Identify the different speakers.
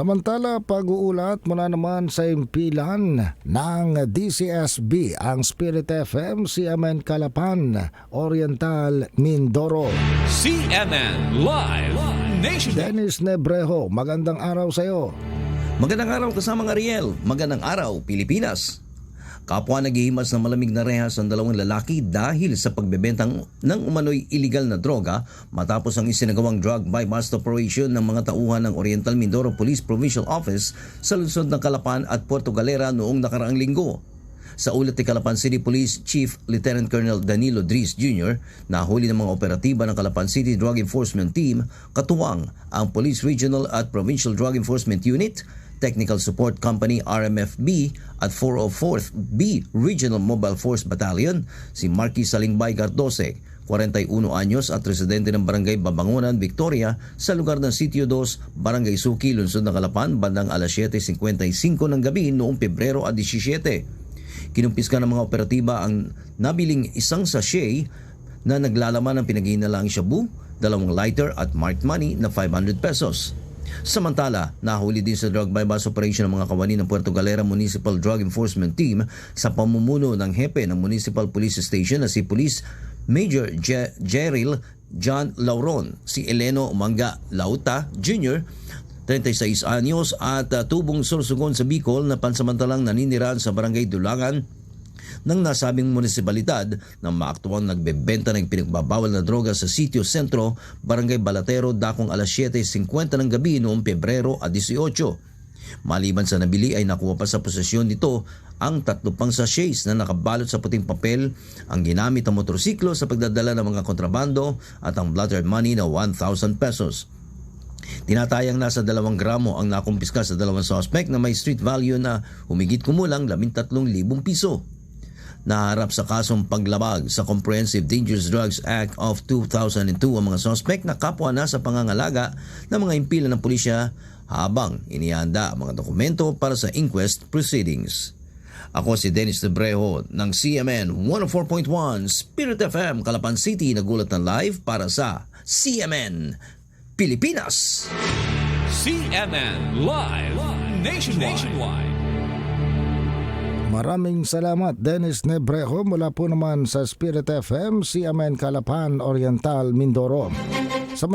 Speaker 1: Samantala, pag-uulat mula naman sa impilan ng DCSB ang Spirit FM, CMN Calapan, Oriental, Mindoro.
Speaker 2: CNN Live Nation.
Speaker 1: Dennis Nebrejo, magandang araw sa iyo.
Speaker 3: Magandang araw kasamang Ariel. Magandang araw, Pilipinas. Kapwa naghihimas ng malamig na rehas ang dalawang lalaki dahil sa pagbebentang ng umano'y iligal na droga matapos ang isinagawang drug by bust operation ng mga tauhan ng Oriental Mindoro Police Provincial Office sa lungsod ng Calapan at Puerto Galera noong nakaraang linggo. Sa ulat ni Calapan City Police Chief Lieutenant Colonel Danilo Dries Jr., nahuli ng mga operatiba ng Calapan City Drug Enforcement Team, katuwang ang Police Regional at Provincial Drug Enforcement Unit, Technical Support Company RMFB at 404th B Regional Mobile Force Battalion, si Marquis Salingbay Cardose, 41 anyos at residente ng Barangay Babangunan, Victoria sa lugar ng Sitio 2, Barangay Suki, Lungsod ng Calapan, bandang alas 7.55 ng gabi noong Pebrero at 17. Kinumpiska ng mga operatiba ang nabiling isang sachet na naglalaman ng pinaghihinalang shabu, dalawang lighter at marked money na 500 pesos. Samantala, nahuli din sa drug bypass operation ng mga kawani ng Puerto Galera Municipal Drug Enforcement Team sa pamumuno ng hepe ng Municipal Police Station na si Police Major Je- Jeril John Lauron, si Eleno Manga Lauta Jr., 36 anyos at uh, tubong sursugon sa Bicol na pansamantalang naninirahan sa Barangay Dulangan ng nasabing munisipalidad na maaktuang nagbebenta ng pinagbabawal na droga sa Sitio Sentro, Barangay Balatero, dakong alas 7.50 ng gabi noong Pebrero at 18. Maliban sa nabili ay nakuha pa sa posesyon nito ang tatlo pang sachets na nakabalot sa puting papel, ang ginamit na motorsiklo sa pagdadala ng mga kontrabando at ang blotter money na 1,000 pesos. Tinatayang nasa dalawang gramo ang nakumpiska sa dalawang suspect na may street value na humigit kumulang 13,000 piso. Naharap sa kasong paglabag sa Comprehensive Dangerous Drugs Act of 2002 ang mga suspect na kapwa na sa pangangalaga ng mga impila ng pulisya habang inihanda ang mga dokumento para sa inquest proceedings. Ako si Dennis Debrejo ng CMN 104.1 Spirit FM Calapan City nagulat ng live para sa CMN Pilipinas.
Speaker 2: CNN Live Nationwide.
Speaker 1: Maraming salamat Dennis Nebrejo mula po naman sa Spirit FM, CMN Calapan, Oriental, Mindoro. Sa